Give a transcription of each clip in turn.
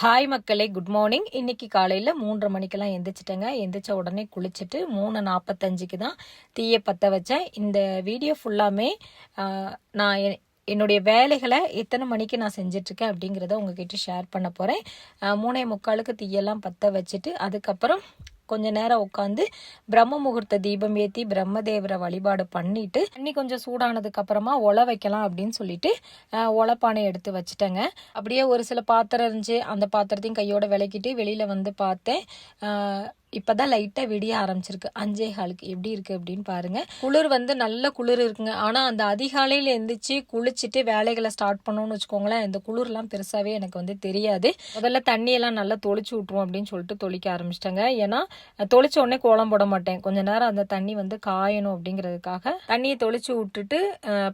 Hi மக்களே. Good morning இன்னைக்கு காலையில் மூன்றரை மணிக்கெல்லாம் எந்திரிச்சிட்டேங்க. எந்திரிச்ச உடனே குளிச்சுட்டு மூணு நாற்பத்தஞ்சுக்கு தான் தீயை பற்ற வச்சேன். இந்த வீடியோ ஃபுல்லாமே நான் என்னுடைய வேலைகளை எத்தனை மணிக்கு நான் செஞ்சிட்ருக்கேன் அப்படிங்கிறத உங்ககிட்ட ஷேர் பண்ண போகிறேன் மூணே முக்காலுக்கு தீயெல்லாம் பற்ற வச்சுட்டு அதுக்கப்புறம் கொஞ்ச நேரம் உட்காந்து பிரம்ம முகூர்த்த தீபம் ஏற்றி பிரம்மதேவரை வழிபாடு பண்ணிட்டு தண்ணி கொஞ்சம் சூடானதுக்கு அப்புறமா ஒலை வைக்கலாம் அப்படின்னு சொல்லிட்டு ஒலப்பானை எடுத்து வச்சுட்டேங்க. அப்படியே ஒரு சில பாத்திரம் இருந்துச்சு. அந்த பாத்திரத்தையும் கையோட விளக்கிட்டு வெளியில வந்து பார்த்தேன். இப்போ இப்பதான் லைட்டா விடிய ஆரம்பிச்சிருக்கு. அஞ்சே காலுக்கு எப்படி இருக்கு அப்படின்னு பாருங்க. குளிர் வந்து நல்ல குளிர் இருக்குங்க. ஆனா அந்த அதிகாலையில எந்திரிச்சு குளிச்சுட்டு வேலைகளை ஸ்டார்ட் பண்ணோம்னு வச்சுக்கோங்களேன். இந்த குளிர்லாம் பெருசாவே எனக்கு வந்து தெரியாது. முதல்ல தண்ணியெல்லாம் நல்லா தொளிச்சு விட்ருவோம் அப்படின்னு சொல்லிட்டு தொளிக்க ஆரம்பிச்சிட்டாங்க. ஏன்னா தொளிச்ச உடனே கோலம் போட மாட்டேன். கொஞ்ச நேரம் அந்த தண்ணி வந்து காயணும் அப்படிங்கிறதுக்காக. தண்ணியை தொளிச்சு விட்டுட்டு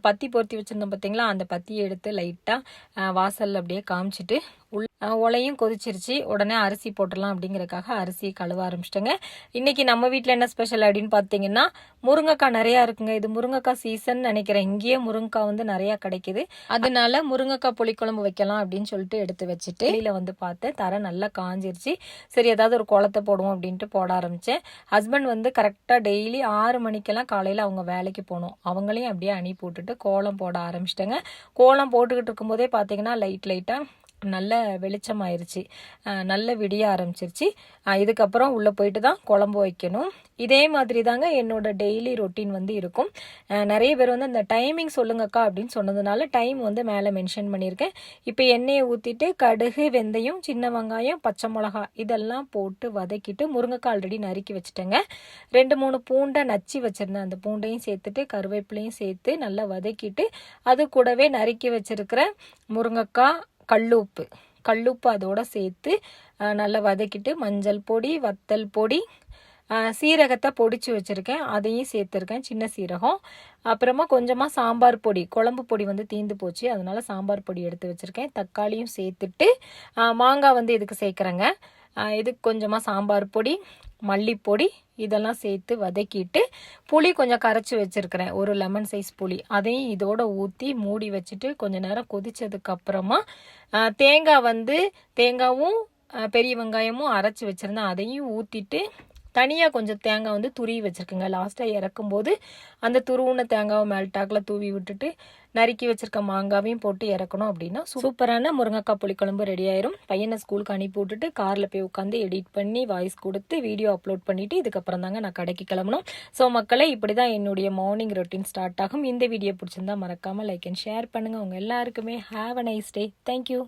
பத்தி பொருத்தி வச்சிருந்தோம் பார்த்தீங்களா அந்த பத்தியை எடுத்து லைட்டாக வாசலில் அப்படியே காமிச்சிட்டு உள் உலையும் கொதிச்சிருச்சு. உடனே அரிசி போட்டுடலாம் அப்படிங்கிறக்காக அரிசியை கழுவ ஆரம்பிச்சிட்டேங்க. இன்றைக்கி நம்ம வீட்டில் என்ன ஸ்பெஷல் அப்படின்னு பார்த்தீங்கன்னா முருங்கைக்காய் நிறையா இருக்குங்க. இது முருங்கைக்காய் சீசன் நினைக்கிறேன். இங்கேயே முருங்கைக்காய் வந்து நிறையா கிடைக்குது. அதனால முருங்கைக்காய் புளிக்குழம்பு வைக்கலாம் அப்படின்னு சொல்லிட்டு எடுத்து வச்சுட்டு வெளியில் வந்து பார்த்தேன் தர நல்லா காஞ்சிருச்சு. சரி ஏதாவது ஒரு குளத்தை போடுவோம் அப்படின்ட்டு போட ஆரம்பித்தேன் ஹஸ்பண்ட் வந்து கரெக்டாக டெய்லி ஆறு மணிக்கெல்லாம் காலையில் அவங்க வேலைக்கு போகணும். அவங்களையும் அப்படியே அனுப்பி விட்டுட்டு கோலம் போட ஆரம்பிச்சிட்டேங்க. கோலம் போட்டுக்கிட்டு இருக்கும்போதே பார்த்தீங்கன்னா லைட் லைட்டாக நல்ல வெளிச்சமாயிருச்சு. ஆயிடுச்சு நல்ல விடிய ஆரம்பிச்சிருச்சு. இதுக்கப்புறம் உள்ளே போயிட்டு தான் குழம்பு வைக்கணும். இதே மாதிரி தாங்க என்னோட டெய்லி ரொட்டீன் வந்து இருக்கும். நிறைய பேர் வந்து அந்த டைமிங் சொல்லுங்கக்கா அப்படின்னு சொன்னதுனால டைம் வந்து மேலே மென்ஷன் பண்ணியிருக்கேன். இப்போ எண்ணெயை ஊற்றிட்டு கடுகு வெந்தயம் சின்ன வெங்காயம் பச்சை மிளகா இதெல்லாம் போட்டு வதக்கிட்டு முருங்கைக்காய் ஆல்ரெடி நறுக்கி வச்சுட்டேங்க. ரெண்டு மூணு பூண்டை நச்சு வச்சுருந்தேன். அந்த பூண்டையும் சேர்த்துட்டு கருவேப்பிலையும் சேர்த்து நல்லா வதக்கிட்டு அது கூடவே நறுக்கி வச்சிருக்கிற முருங்கைக்காய் கல்லுப்பு. கல்லுப்பு அதோடு சேர்த்து நல்லா வதக்கிட்டு மஞ்சள் பொடி வத்தல் பொடி சீரகத்தை பொடிச்சு வச்சுருக்கேன். அதையும் சேர்த்துருக்கேன் சின்ன சீரகம். அப்புறமா கொஞ்சமாக சாம்பார் பொடி குழம்பு பொடி வந்து தீந்து போச்சு. அதனால சாம்பார் பொடி எடுத்து வச்சுருக்கேன். தக்காளியும் சேர்த்துட்டு மாங்காய் வந்து இதுக்கு சேர்க்குறேங்க? இதுக்கு கொஞ்சமாக சாம்பார் பொடி மல்லிப்பொடி இதெல்லாம் சேர்த்து வதக்கிட்டு புளி கொஞ்சம் கரைச்சி வச்சிருக்கிறேன். ஒரு லெமன் சைஸ் புளி. அதையும் இதோட ஊற்றி மூடி வச்சுட்டு கொஞ்ச நேரம் கொதித்ததுக்கப்புறமா தேங்காய் வந்து தேங்காவும் பெரிய வெங்காயமும் அரைச்சி வச்சுருந்தேன். அதையும் ஊற்றிட்டு தனியாக கொஞ்சம் தேங்காய் வந்து துருவி வச்சுருக்குங்க. லாஸ்ட்டாக இறக்கும்போது அந்த துருவுன தேங்காவை மேல்டாக்கில் தூவி விட்டுட்டு நறுக்கி வச்சுருக்க மாங்காவையும் போட்டு இறக்கணும் அப்படின்னா சூப்பரான முருங்கைக்காய் புளிக்குழம்பு ரெடி ஆயிரும். பையனை ஸ்கூலுக்கு அனுப்பி விட்டுட்டு காரில் போய் உட்காந்து எடிட் பண்ணி வாய்ஸ் கொடுத்து வீடியோ அப்லோட் பண்ணிவிட்டு இதுக்கப்புறம் தாங்க நான் கடைக்கு கிளம்பணும். ஸோ மக்களை இப்படி தான் என்னுடைய மார்னிங் ரொட்டீன் ஸ்டார்ட் ஆகும். இந்த வீடியோ பிடிச்சிருந்தா மறக்காமல் லைக் அண்ட் ஷேர் பண்ணுங்கள் உங்கள் எல்லாருக்குமே have a nice day thank you